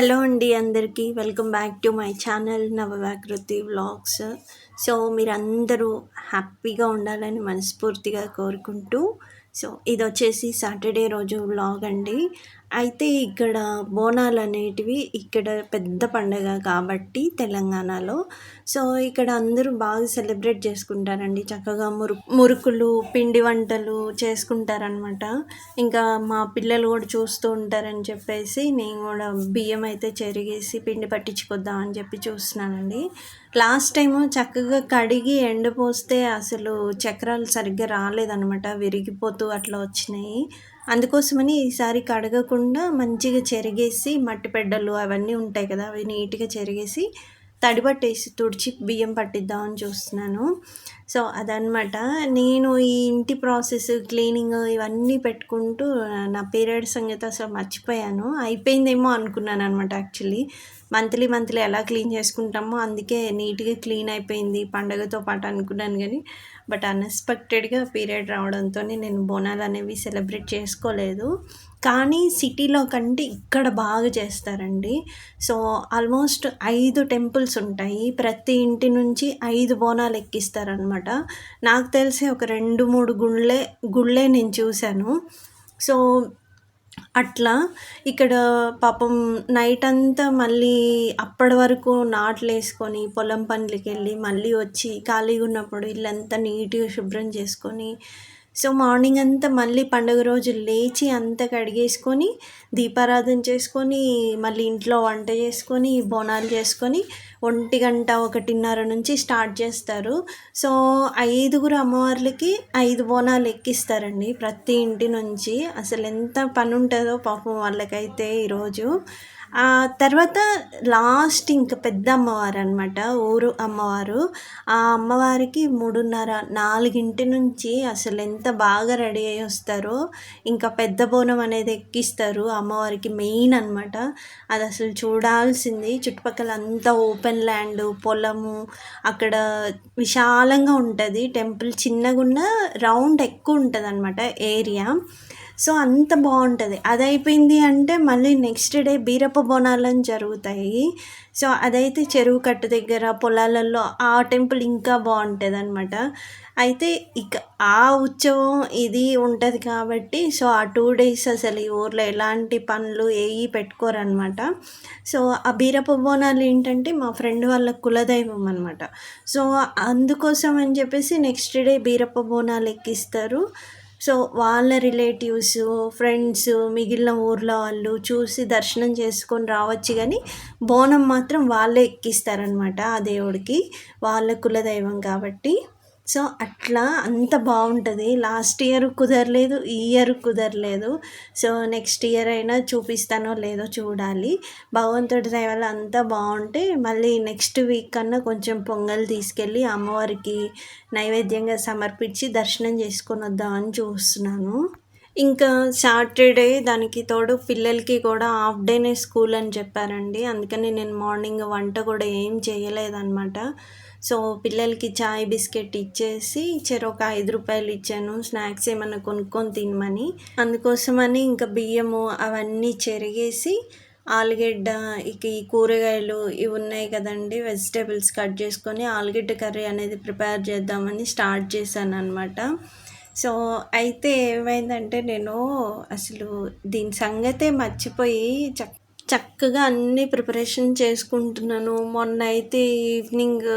Hello అండి అందరికీ. Welcome back to my channel Navavakruthi vlogs. So మీరందరూ హ్యాపీగా ఉండాలని మనస్ఫూర్తిగా కోరుకుంటూ సో ఇది వచ్చేసి సాటర్డే రోజు వ్లాగ్ అండి. అయితే ఇక్కడ బోనాలు అనేటివి ఇక్కడ పెద్ద పండగ కాబట్టి తెలంగాణలో. సో ఇక్కడ అందరూ బాగా సెలబ్రేట్ చేసుకుంటారండి. చక్కగా మురు మురుకులు పిండి వంటలు చేసుకుంటారనమాట ఇంకా మా పిల్లలు కూడా చూస్తూ ఉంటారని చెప్పేసి నేను కూడా బియ్యం అయితే చెరిగేసి పిండి పట్టించుకొద్దాం అని చెప్పి చూస్తున్నానండి. లాస్ట్ టైము చక్కగా కడిగి ఎండపోస్తే అసలు చక్రాలు సరిగ్గా రాలేదనమాట విరిగిపోతూ అట్లా వచ్చినాయి. అందుకోసమని ఈసారి కడగకుండా మంచిగా చెరిగేసి మట్టి పెడ్డలు అవన్నీ ఉంటాయి కదా అవి నీట్గా చెరిగేసి తడిబట్టేసి తుడిచి బియ్యం పట్టిద్దామని చూస్తున్నాను. సో అదనమాట నేను ఈ ఇంటి ప్రాసెస్ క్లీనింగ్ ఇవన్నీ పెట్టుకుంటూ నా పీరియడ్ సంగతి అసలు మర్చిపోయాను. అయిపోయిందేమో అనుకున్నాను అనమాట యాక్చువల్లీ. మంత్లీ మంత్లీ ఎలా క్లీన్ చేసుకుంటామో అందుకే నీట్గా క్లీన్ అయిపోయింది పండగతో పాటు అనుకున్నాను కానీ బట్ అన్ఎక్స్పెక్టెడ్గా పీరియడ్ రావడంతో నేను బోనాలు అనేవి సెలబ్రేట్ చేసుకోలేదు. కానీ సిటీలో కంటే ఇక్కడ బాగా చేస్తారండి. సో ఆల్మోస్ట్ ఐదు టెంపుల్స్ ఉంటాయి. ప్రతి ఇంటి నుంచి ఐదు బోనాలు ఎక్కిస్తారనమాట నాకు తెలిసి ఒక రెండు మూడు గుళ్ళే గుళ్ళే నేను చూశాను. సో అట్లా ఇక్కడ పాపం నైట్ అంతా మళ్ళీ అప్పటి వరకు నాట్లు వేసుకొని పొలం పనులకి వెళ్ళి మళ్ళీ వచ్చి ఖాళీగా ఉన్నప్పుడు ఇల్లంతా నీట్గా శుభ్రం చేసుకొని సో మార్నింగ్ అంతా మళ్ళీ పండుగ రోజు లేచి అంతా కడిగేసుకొని దీపారాధన చేసుకొని మళ్ళీ ఇంట్లో వంట చేసుకొని బోనాలు చేసుకొని ఒంటి గంట ఒకటిన్నర నుంచి స్టార్ట్ చేస్తారు. సో ఐదుగురు అమ్మవార్లకి ఐదు బోనాలు ఎక్కిస్తారండి ప్రతి ఇంటి నుంచి. అసలు ఎంత పని ఉంటుందో పాపం వాళ్ళకైతే ఈరోజు. తర్వాత లాస్ట్ ఇంకా పెద్ద అమ్మవారు అనమాట ఊరు అమ్మవారు. ఆ అమ్మవారికి మూడున్నర నాలుగింటి నుంచి అసలు ఎంత బాగా రెడీ అయ్యి వస్తారో ఇంకా పెద్ద బోనం అనేది ఎక్కిస్తారు అమ్మవారికి మెయిన్ అనమాట అది అసలు చూడాల్సింది. చుట్టుపక్కల అంతా ఓపెన్ ల్యాండ్ పొలము అక్కడ విశాలంగా ఉంటుంది. టెంపుల్ చిన్నగా ఉన్న రౌండ్ ఎక్కువ ఉంటుంది అనమాట ఏరియా. సో అంత బాగుంటుంది. అది అయిపోయింది అంటే మళ్ళీ నెక్స్ట్ డే బీరప్ప బోనాలని జరుగుతాయి. సో అదైతే చెరువు కట్టు దగ్గర పొలాలలో ఆ టెంపుల్ ఇంకా బాగుంటుంది అనమాట అయితే ఇక ఆ ఉత్సవం ఇది ఉంటుంది కాబట్టి సో ఆ టూ డేస్ అసలు ఈ ఊర్లో ఎలాంటి పనులు ఏవి పెట్టుకోరనమాట సో ఆ బీరప్ప బోనాలు ఏంటంటే మా ఫ్రెండ్ వాళ్ళ కులదైవం అనమాట సో అందుకోసం అని చెప్పేసి నెక్స్ట్ డే బీరప్ప బోనాలు ఎక్కిస్తారు. సో వాళ్ళ రిలేటివ్స్ ఫ్రెండ్స్ మిగిలిన ఊర్లో వాళ్ళు చూసి దర్శనం చేసుకొని రావచ్చు కానీ బోనం మాత్రం వాళ్ళే ఎక్కిస్తారనమాట ఆ దేవుడికి వాళ్ళ కులదైవం కాబట్టి. సో అట్లా అంత బాగుంటుంది. లాస్ట్ ఇయర్ కుదరలేదు ఈ ఇయర్ కుదరలేదు. సో నెక్స్ట్ ఇయర్ అయినా చూపిస్తానో లేదో చూడాలి. భగవంతుడి దయవల్ల అంతా బాగుంటే మళ్ళీ నెక్స్ట్ వీక్ కన్నా కొంచెం పొంగల్ తీసుకెళ్ళి అమ్మవారికి నైవేద్యంగా సమర్పించి దర్శనం చేసుకొని వద్దామని చూస్తున్నాను. ఇంకా సాటర్డే దానికి తోడు పిల్లలకి కూడా హాఫ్ డేనే స్కూల్ అని చెప్పారండి. అందుకని నేను మార్నింగ్ వంట కూడా ఏం చేయలేదన్నమాట. సో పిల్లలకి చాయ్ బిస్కెట్ ఇచ్చేసి చెరొక ఐదు రూపాయలు ఇచ్చాను. స్నాక్స్ ఏమైనా కొనుక్కొని తినమని. అందుకోసమని ఇంకా బియ్యము అవన్నీ చెరిగేసి ఆలుగడ్డ ఇక ఈ కూరగాయలు ఇవి ఉన్నాయి కదండి వెజిటేబుల్స్ కట్ చేసుకొని ఆలుగడ్డ కర్రీ అనేది ప్రిపేర్ చేద్దామని స్టార్ట్ చేశాను అనమాట సో అయితే ఏమైందంటే నేను అసలు దీని సంగతే మర్చిపోయి చక్ చక్కగా అన్నీ ప్రిపరేషన్ చేసుకుంటున్నాను. మొన్న అయితే ఈవినింగ్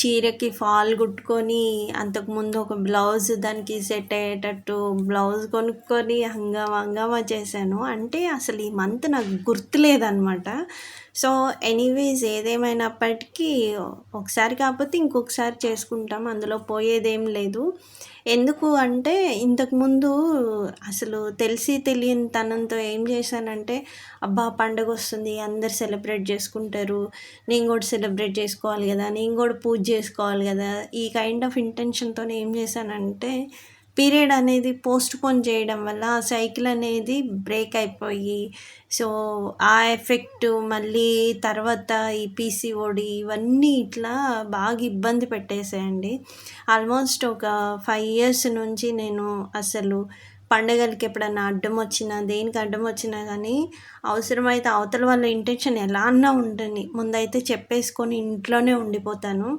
చీరకి ఫాల్ కుట్టుకొని అంతకుముందు ఒక బ్లౌజ్ దానికి సెట్ అయ్యేటట్టు బ్లౌజ్ కొనుక్కొని హంగామా హంగామా చేశాను. అంటే అసలు ఈ మంత్ నాకు గుర్తులేదనమాట సో ఎనీవేస్ ఏదేమైనప్పటికీ ఒకసారి కాకపోతే ఇంకొకసారి చేసుకుంటాం. అందులో పోయేదేం లేదు. ఎందుకు అంటే ఇంతకుముందు అసలు తెలిసి తెలియని తనంతో ఏం చేశానంటే అబ్బా పండుగ వస్తుంది అందరు సెలబ్రేట్ చేసుకుంటారు. నేను కూడా సెలబ్రేట్ చేసుకోవాలి కదా నేను కూడా పూజ చేసుకోవాలి కదా. ఈ కైండ్ ఆఫ్ ఇంటెన్షన్తో ఏం చేశానంటే పీరియడ్ అనేది పోస్ట్పోన్ చేయడం వల్ల ఆ సైకిల్ అనేది బ్రేక్ అయిపోయి సో ఆ ఎఫెక్ట్ మళ్ళీ తర్వాత ఈ పీసీఓడి ఇవన్నీ ఇట్లా బాగా ఇబ్బంది పెట్టేసాయండి. ఆల్మోస్ట్ ఒక ఫైవ్ ఇయర్స్ నుంచి నేను అసలు పండగలకి ఎప్పుడన్నా అడ్డం వచ్చినా దేనికి అడ్డం వచ్చినా కానీ అవసరమైతే అవతల వాళ్ళ ఇంటెన్షన్ ఎలా అన్నా ఉంటుంది ముందైతే చెప్పేసుకొని ఇంట్లోనే ఉండిపోతాను.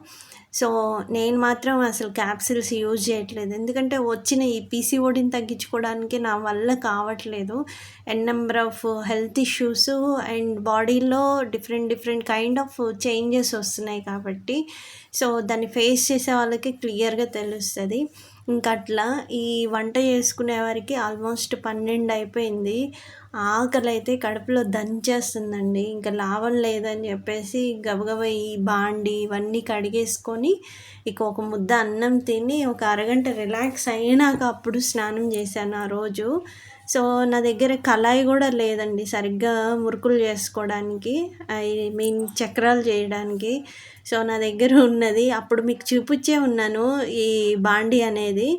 సో నేను మాత్రం అసలు క్యాప్సిల్స్ యూజ్ చేయట్లేదు. ఎందుకంటే వచ్చిన ఈ పీసీఓడిని తగ్గించుకోవడానికి నా వల్ల కావట్లేదు. And number of health issues and బాడీలో different different kind of changes వస్తున్నాయి కాబట్టి. సో దాన్ని ఫేస్ చేసే వాళ్ళకి క్లియర్గా తెలుస్తుంది. ఇంకా అట్లా ఈ వంట చేసుకునే వారికి ఆల్మోస్ట్ పన్నెండు అయిపోయింది. ఆకలి అయితే కడుపులో దంచేస్తుందండి. ఇంకా లాభం లేదని చెప్పేసి గబగబ ఈ బాండి ఇవన్నీ కడిగేసుకొని ఇక ఒక ముద్ద అన్నం తిని ఒక అరగంట రిలాక్స్ అయినాక అప్పుడు స్నానం చేశాను ఆ రోజు. సో నా దగ్గర కళాయి కూడా లేదండి. సరిగ్గా మురుకులు చేసుకోవడానికి ఐ మీన్ చక్రాలు చేయడానికి. సో నా దగ్గర ఉన్నది అప్పుడు మీకు చూపించే ఉన్నాను ఈ బాండి అనేది.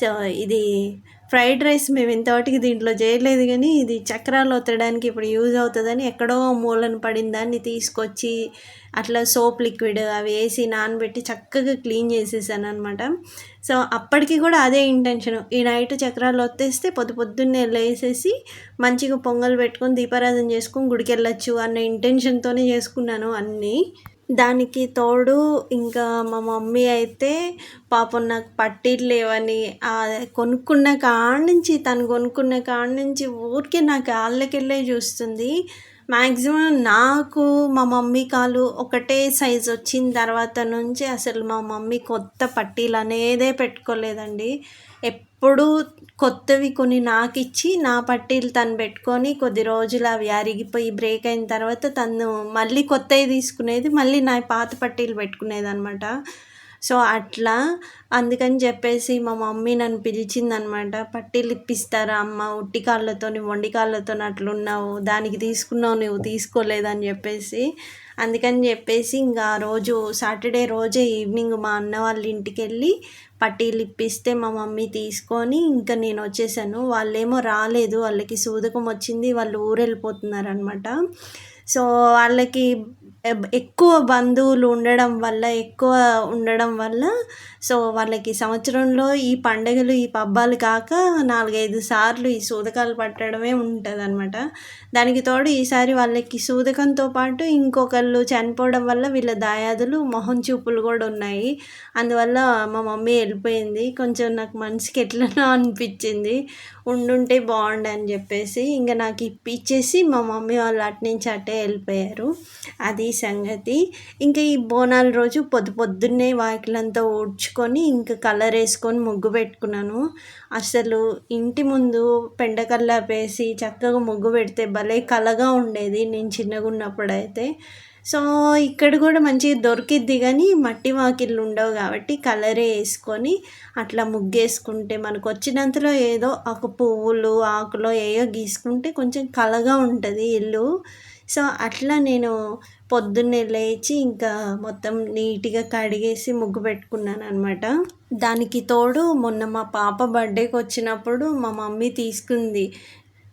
సో ఇది ఫ్రైడ్ రైస్ మేము ఇంతవరకు దీంట్లో చేయలేదు కానీ ఇది చక్రాలు ఒత్తడానికి ఇప్పుడు యూజ్ అవుతుందని ఎక్కడో మూలను పడిన దాన్ని తీసుకొచ్చి అట్లా సోప్ లిక్విడ్ అవి వేసి నానబెట్టి చక్కగా క్లీన్ చేసేసాను అనమాట సో అప్పటికి కూడా అదే ఇంటెన్షన్. ఈ నైట్ చక్రాలు వచ్చేస్తే పొద్దు పొద్దున్నే లేసేసి మంచిగా పొంగల్ పెట్టుకొని దీపారాధన చేసుకొని గుడికి వెళ్ళొచ్చు అన్న ఇంటెన్షన్తోనే చేసుకున్నాను అన్నీ. దానికి తోడు ఇంకా మా మమ్మీ అయితే పాపం నాకు పట్టీలు లేవని కొనుక్కున్న కాడ నుంచి తను కొనుక్కున్న కాడ నుంచి ఊరికే నాకు కాళ్ళకెళ్ళే చూస్తుంది. మ్యాక్సిమం నాకు మా మమ్మీ కాలు ఒకటే సైజ్ వచ్చిన తర్వాత నుంచి అసలు మా మమ్మీ కొత్త పట్టీలు అనేదే పెట్టుకోలేదండి. ఎప్పుడు కొత్తవి కొన్ని నాకు ఇచ్చి నా పట్టీలు తను పెట్టుకొని కొద్ది రోజులు అవి అరిగిపోయి బ్రేక్ అయిన తర్వాత తను మళ్ళీ కొత్తవి తీసుకునేది మళ్ళీ నా పాత పట్టీలు పెట్టుకునేది అనమాట సో అట్లా అందుకని చెప్పేసి మా మమ్మీ నన్ను పిలిచిందనమాట పట్టీలు ఇప్పిస్తారా అమ్మ? ఉట్టి కాళ్ళతోని వండి కాళ్ళతో అట్లున్నావు దానికి తీసుకున్నావు నువ్వు తీసుకోలేదని చెప్పేసి. అందుకని చెప్పేసి ఇంకా రోజు సాటర్డే రోజే ఈవినింగ్ మా అన్న వాళ్ళ ఇంటికి వెళ్ళి పట్టీలు ఇప్పిస్తే మా మమ్మీ తీసుకొని ఇంకా నేను వచ్చేసాను. వాళ్ళేమో రాలేదు. వాళ్ళకి సూదకం వచ్చింది. వాళ్ళు ఊరు అనమాట సో వాళ్ళకి ఎక్కువ బంధువులు ఉండడం వల్ల ఎక్కువ ఉండడం వల్ల సో వాళ్ళకి సంవత్సరంలో ఈ పండుగలు ఈ పబ్బాలు కాక నాలుగైదు సార్లు ఈ సూదకాలు పట్టడమే ఉంటుంది అనమాట దానికి తోడు ఈసారి వాళ్ళకి సూదకంతో పాటు ఇంకొకళ్ళు చనిపోవడం వల్ల వీళ్ళ దాయాదులు మొహం చూపులు కూడా ఉన్నాయి. అందువల్ల మా మమ్మీ వెళ్ళిపోయింది. కొంచెం నాకు మనసుకి ఎట్లనో అనిపించింది. ఉండుంటే బాగుండు అని చెప్పేసి ఇంకా నాకు ఇప్పించేసి మా మమ్మీ వాళ్ళు అటు నుంచి అటే వెళ్ళిపోయారు. అది సంగతి. ఇంకా ఈ బోనాల రోజు పొద్దు పొద్దున్నే వాకిలంతా ఊడ్చుకొని ఇంకా కలర్ వేసుకొని ముగ్గు పెట్టుకున్నాను. అసలు ఇంటి ముందు పెండకల్లా వేసి చక్కగా ముగ్గు పెడితే భలే కలగా ఉండేది నేను చిన్నగా ఉన్నప్పుడు అయితే సో ఇక్కడ కూడా మంచిగా దొరికిద్ది కానీ మట్టి వాకిళ్ళు ఉండవు కాబట్టి కలరే వేసుకొని అట్లా ముగ్గేసుకుంటే మనకు వచ్చినంతలో ఏదో ఒక పువ్వులు ఆకులో ఏయో గీసుకుంటే కొంచెం కలగా ఉంటుంది ఇల్లు. సో అట్లా నేను పొద్దున్నే లేచి ఇంకా మొత్తం నీట్గా కడిగేసి ముగ్గు పెట్టుకున్నాను అనమాట దానికి తోడు మొన్న మా పాప బర్త్డేకి వచ్చినప్పుడు మా మమ్మీ తీసుకుంది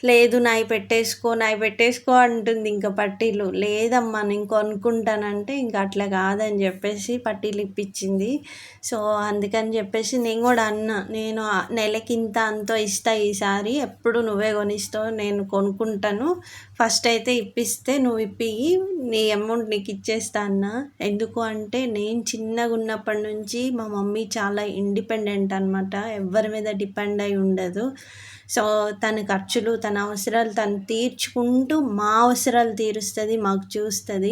లేదు నాయి పెట్టేసుకో నాయి పెట్టేసుకో అంటుంది ఇంకా పట్టీలు. లేదమ్మా నేను కొనుక్కుంటానంటే ఇంకా అట్లా కాదని చెప్పేసి పట్టీలు ఇప్పించింది. సో అందుకని చెప్పేసి నేను కూడా అన్న నేను నెలకి ఇంత అంతో ఇస్తా ఈసారి ఎప్పుడు నువ్వే కొనిస్తావు నేను కొనుక్కుంటాను. ఫస్ట్ అయితే ఇప్పిస్తే నువ్వు ఇప్పి నీ అమౌంట్ నీకు ఇచ్చేస్తా అన్న. ఎందుకు అంటే నేను చిన్నగా ఉన్నప్పటి నుంచి మా మమ్మీ చాలా ఇండిపెండెంట్ అనమాట ఎవరి మీద డిపెండ్ అయి ఉండదు. సో తన ఖర్చులు తన అవసరాలు తను తీర్చుకుంటూ మా అవసరాలు తీరుస్తుంది మాకు చూస్తుంది.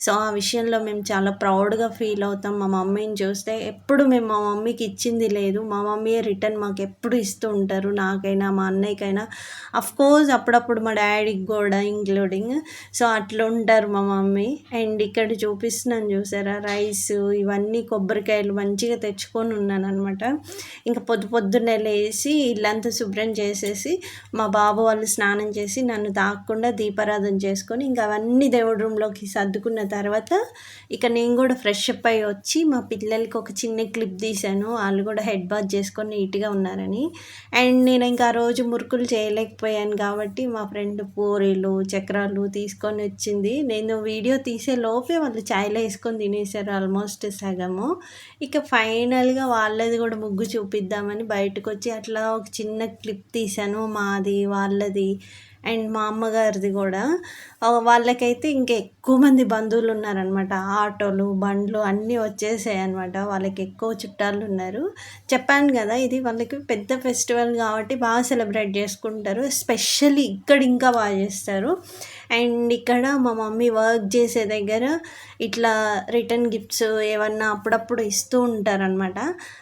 సో ఆ విషయంలో మేము చాలా ప్రౌడ్గా ఫీల్ అవుతాం. మా మమ్మీని చూస్తే ఎప్పుడు మేము మా మమ్మీకి ఇచ్చింది లేదు. మా మమ్మీయే రిటర్న్ మాకు ఎప్పుడు ఇస్తూ ఉంటారు. నాకైనా మా అన్నయ్యకైనా. కోర్స్ అప్పుడప్పుడు మా డాడీకి కూడా ఇంక్లూడింగ్ సో అట్లా ఉంటారు మా మమ్మీ. అండ్ ఇక్కడ చూపిస్తున్నాను చూసారా రైస్ ఇవన్నీ కొబ్బరికాయలు మంచిగా తెచ్చుకొని ఉన్నాను అనమాట ఇంకా పొద్దు పొద్దున్నే లేసి ఇల్లంతా శుభ్రం చేసేసి మా బాబు వాళ్ళు స్నానం చేసి నన్ను తాకుండా దీపారాధన చేసుకొని ఇంకా అవన్నీ దేవుడి రూమ్లోకి సర్దుకున్న తర్వాత ఇక నేను కూడా ఫ్రెష్ అప్ అయ్యి వచ్చి మా పిల్లలకి ఒక చిన్న క్లిప్ తీశాను. వాళ్ళు కూడా హెడ్ బాత్ చేసుకొని నీట్గా ఉన్నారని. అండ్ నేను ఇంకా ఆ రోజు మురుకులు చేయలేకపోయాను కాబట్టి మా ఫ్రెండ్ పూరీలు చక్రాలు తీసుకొని వచ్చింది. నేను వీడియో తీసే లోపే వాళ్ళు చాయ్లో వేసుకొని తినేసారు ఆల్మోస్ట్ సగము. ఇక ఫైనల్గా వాళ్ళది కూడా ముగ్గు చూపిద్దామని బయటకు వచ్చి అట్లా ఒక చిన్న క్లిప్ తీశాను. మాది వాళ్ళది. అండ్ మా అమ్మగారిది కూడా. వాళ్ళకైతే ఇంకా ఎక్కువ మంది బంధువులు ఉన్నారనమాట ఆటోలు బండ్లు అన్నీ వచ్చేసాయి అనమాట వాళ్ళకి ఎక్కువ చుట్టాలు ఉన్నారు. చెప్పాను కదా ఇది వాళ్ళకి పెద్ద ఫెస్టివల్ కాబట్టి బాగా సెలబ్రేట్ చేసుకుంటారు. స్పెషల్లీ ఇక్కడ ఇంకా బాగా చేస్తారు. అండ్ ఇక్కడ మా మమ్మీ వర్క్ చేసే దగ్గర ఇట్లా రిటర్న్ గిఫ్ట్స్ ఏమన్నా అప్పుడప్పుడు ఇస్తూ ఉంటారనమాట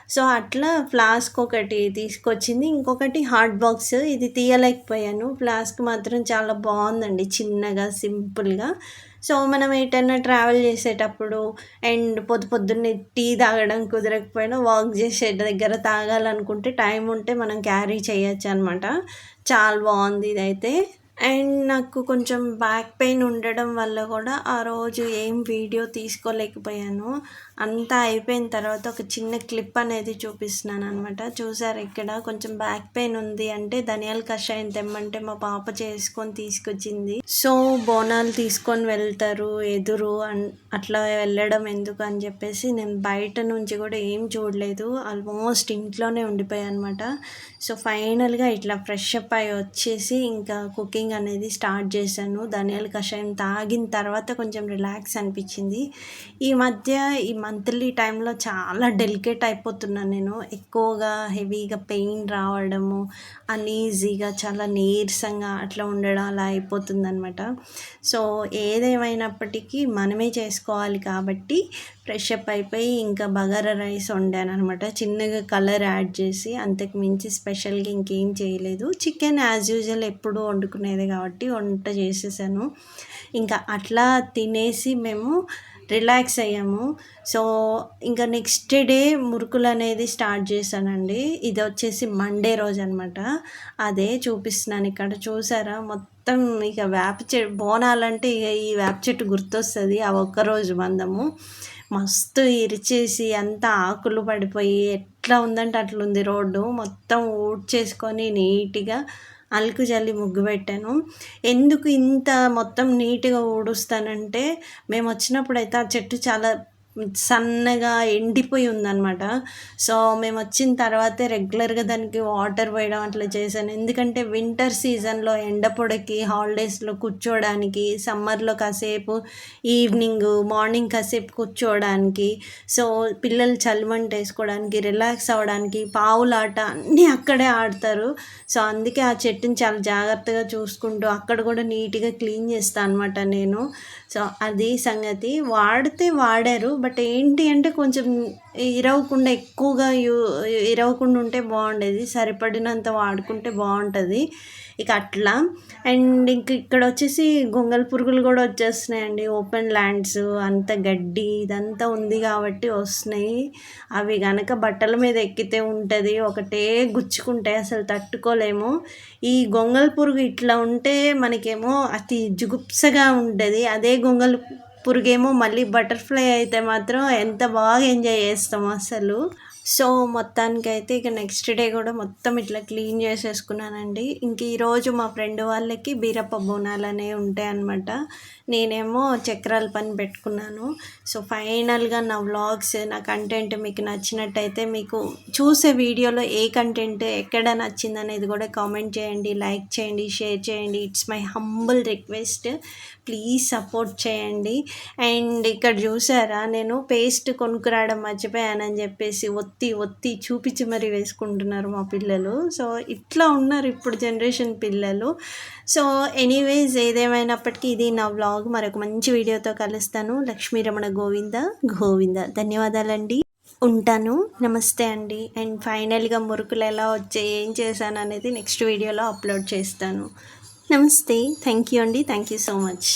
సో అట్లా ఫ్లాస్క్ ఒకటి తీసుకొచ్చింది. ఇంకొకటి హాట్ బాక్స్. ఇది తీయలేకపోయాను. ఫ్లాస్క్ మాత్రం చాలా బాగుందండి. చిన్నగా సింపుల్గా. సో మనం ఎటైనా ట్రావెల్ చేసేటప్పుడు అండ్ పొద్దు పొద్దున్నే టీ తాగడం కుదరకపోయినా వాక్ చేసే దగ్గర తాగాలనుకుంటే టైం ఉంటే మనం క్యారీ చేయొచ్చు అనమాట చాలా బాగుంది ఇదైతే. అండ్ నాకు కొంచెం బ్యాక్ పెయిన్ ఉండడం వల్ల కూడా ఆ రోజు ఏం వీడియో తీసుకోలేకపోయాను. అంతా అయిపోయిన తర్వాత ఒక చిన్న క్లిప్ అనేది చూపిస్తున్నాను అనమాట చూసారు ఇక్కడ? కొంచెం బ్యాక్ పెయిన్ ఉంది అంటే ధనియాల కషాయం తెమ్మంటే మా పాప చేసుకొని తీసుకొచ్చింది. సో బోనాలు తీసుకొని వెళ్తారు ఎదురు అన్ అట్లా వెళ్ళడం ఎందుకు అని చెప్పేసి నేను బయట నుంచి కూడా ఏం చూడలేదు. ఆల్మోస్ట్ ఇంట్లోనే ఉండిపోయాను అనమాట సో ఫైనల్గా ఇట్లా ఫ్రెష్ అప్ అయి వచ్చేసి ఇంకా కుకింగ్ అనేది స్టార్ట్ చేశాను. ధనియాల కషాయం తాగిన తర్వాత కొంచెం రిలాక్స్ అనిపించింది. ఈ మధ్య ఈ మంత్లీ టైంలో చాలా డెలికేట్ అయిపోతున్నాను నేను. ఎక్కువగా హెవీగా పెయిన్ రావడము అన్ఈజీగా చాలా నీరసంగా అట్లా ఉండడం అలా అయిపోతుందన్నమాట. సో ఏదేమైనప్పటికీ మనమే చేసుకో చేసుకోవాలి కాబట్టి ఫ్రెష్ అప్ అయిపోయి ఇంకా బగారా రైస్ వండాను అనమాట చిన్నగా కలర్ యాడ్ చేసి అంతకు మించి స్పెషల్గా ఇంకేం చేయలేదు. చికెన్ యాజ్ యూజువల్ ఎప్పుడు వండుకునేది కాబట్టి వంట చేసేసాను. ఇంకా అట్లా తినేసి మేము రిలాక్స్ అయ్యాము. సో ఇంకా నెక్స్ట్ డే మురుకులు అనేది స్టార్ట్ చేశానండి. ఇది వచ్చేసి మండే రోజు అనమాట అదే చూపిస్తున్నాను ఇక్కడ. చూసారా? మొత్తం ఇక వేప చెట్టు బోనాలంటే ఇక ఈ వేప చెట్టు గుర్తొస్తుంది. ఆ ఒక్కరోజు మందము. మస్తు ఇరిచేసి అంతా ఆకులు పడిపోయి ఎట్లా ఉందంటే అట్లుంది రోడ్డు. మొత్తం ఊడ్చేసుకొని నీట్గా అలుకు జల్లి ముగ్గు పెట్టాను. ఎందుకు ఇంత మొత్తం నీట్గా ఊడుస్తానంటే మేము వచ్చినప్పుడు అయితే ఆ చెట్టు చాలా సన్నగా ఎండిపోయి ఉందన్నమాట. సో మేము వచ్చిన తర్వాతే రెగ్యులర్గా దానికి వాటర్ పోయడం అట్లా చేశాను. ఎందుకంటే వింటర్ సీజన్లో ఎండ పొడకి హాలిడేస్లో కూర్చోవడానికి సమ్మర్లో కాసేపు ఈవినింగ్ మార్నింగ్ కాసేపు కూర్చోవడానికి సో పిల్లలు చలిమంట వేసుకోవడానికి రిలాక్స్ అవ్వడానికి పావులాట అన్నీ అక్కడే ఆడతారు. సో అందుకే ఆ చెట్టుని చాలా జాగ్రత్తగా చూసుకుంటూ అక్కడ కూడా నీట్గా క్లీన్ చేస్తాను అనమాట నేను. సో అది సంగతి. వాడితే వాడారు బట్ ఏంటి అంటే కొంచెం ఇరవకుండా ఎక్కువగా యూ ఇరవకుండా ఉంటే బాగుండేది. సరిపడినంత వాడుకుంటే బాగుంటుంది. ఇక అట్లా. అండ్ ఇంక ఇక్కడ వచ్చేసి గొంగల్ పురుగులు కూడా వచ్చేస్తున్నాయండి. ఓపెన్ ల్యాండ్స్ అంత గడ్డి ఇదంతా ఉంది కాబట్టి వస్తున్నాయి. అవి కనుక బట్టల మీద ఎక్కితే ఉంటుంది. ఒకటే గుచ్చుకుంటాయి అసలు తట్టుకోలేము. ఈ గొంగల్ పురుగు ఇట్లా ఉంటే మనకేమో అతి జుగుప్సగా ఉంటుంది. అదే గొంగల్ పురుగేమో మళ్ళీ బటర్ఫ్లై అయితే మాత్రం ఎంత బాగా ఎంజాయ్ చేస్తాం అసలు. సో మొత్తానికైతే ఇక నెక్స్ట్ డే కూడా మొత్తం ఇట్లా క్లీన్ చేసేసుకున్నానండి. ఇంక ఈరోజు మా ఫ్రెండ్ వాళ్ళకి బీరప్ప బోనాలు అనేవి ఉంటాయి అనమాట నేనేమో చక్రాల పని పెట్టుకున్నాను. సో ఫైనల్గా నా వ్లాగ్స్ నా కంటెంట్ మీకు నచ్చినట్టయితే మీకు చూసే వీడియోలో ఏ కంటెంట్ ఎక్కడ నచ్చింది అనేది కూడా కామెంట్ చేయండి లైక్ చేయండి షేర్ చేయండి. It's my humble request please support చేయండి. అండ్ ఇక్కడ చూసారా నేను పేస్ట్ కొనుక్కురావడం మర్చిపోయానని చెప్పేసి ఒత్తి ఒత్తి చూపించి మరీ వేసుకుంటున్నారు మా పిల్లలు. సో ఇట్లా ఉన్నారు ఇప్పుడు జనరేషన్ పిల్లలు. సో ఎనీవేస్ ఏదేమైనప్పటికీ ఇది నా వ్లాగ్ మరొక మంచి వీడియోతో కలుస్తాను. లక్ష్మీరమణ గోవింద గోవింద. ధన్యవాదాలండి. ఉంటాను. నమస్తే అండి. అండ్ ఫైనల్గా మురుకులు ఎలా వచ్చాయి ఏం చేశాను అనేది నెక్స్ట్ వీడియోలో అప్లోడ్ చేస్తాను. నమస్తే. థ్యాంక్ యూ అండి. Thank you so much